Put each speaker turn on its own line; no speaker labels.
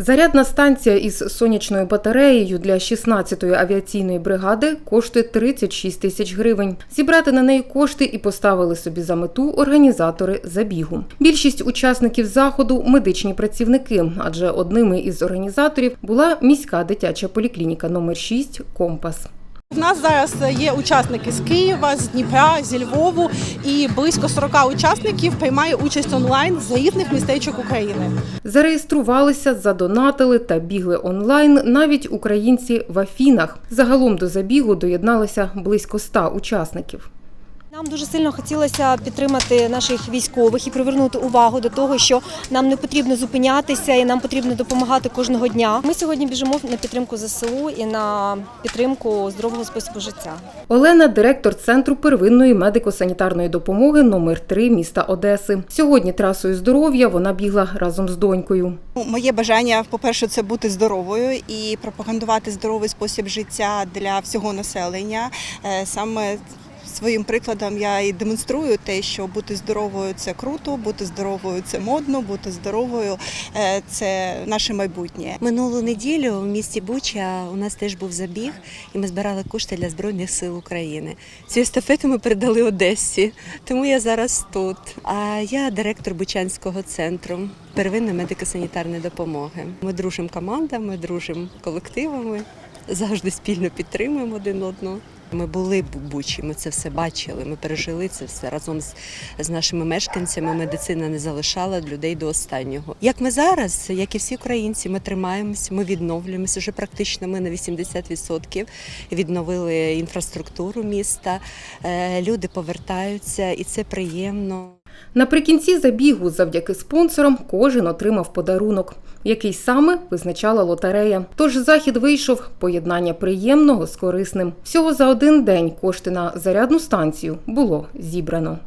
Зарядна станція із сонячною батареєю для 16-ї авіаційної бригади коштує 36 тисяч гривень. Зібрати на неї кошти і поставили собі за мету організатори забігу. Більшість учасників заходу медичні працівники, адже одними із організаторів була міська дитяча поліклініка номер 6 Компас.
У нас зараз є учасники з Києва, з Дніпра, зі Львову і близько 40 учасників приймає участь онлайн з різних містечок України.
Зареєструвалися, задонатили та бігли онлайн навіть українці в Афінах. Загалом до забігу доєдналися близько 100 учасників.
Нам дуже сильно хотілося підтримати наших військових і привернути увагу до того, що нам не потрібно зупинятися і нам потрібно допомагати кожного дня. Ми сьогодні біжимо на підтримку ЗСУ і на підтримку здорового способу життя.
Олена, директор центру первинної медико-санітарної допомоги номер 3 міста Одеси. Сьогодні трасою здоров'я вона бігла разом з донькою.
Ну, Моє бажання, по-перше, це бути здоровою і пропагандувати здоровий спосіб життя для всього населення. Е, Саме своїм прикладом я і демонструю те, що бути здоровою це круто, бути здоровою це модно, бути здоровою е, це наше майбутнє.
Минулу неділю в місті Буча у нас теж був забіг, і ми збирали кошти для Збройних сил України. Цю естафету ми передали Одесі, тому я зараз тут. А я директор Бучанського центру первинної медико-санітарної допомоги. Ми дружимо командами, дружимо колективами, завжди спільно підтримуємо один одного. Ми були в Бучі, ми це все бачили, ми пережили це все разом з, з нашими мешканцями. Медицина не залишала людей до останнього. Як ми зараз, як і всі українці, ми тримаємося, ми відновлюємося. Вже практично ми на 80% відновили інфраструктуру міста. Е, Люди повертаються, і це приємно.
Наприкінці забігу, завдяки спонсорам, кожен отримав подарунок, який саме визначала лотерея. Тож захід вийшов поєднання приємного з корисним. Всього за один день кошти на зарядну станцію було зібрано.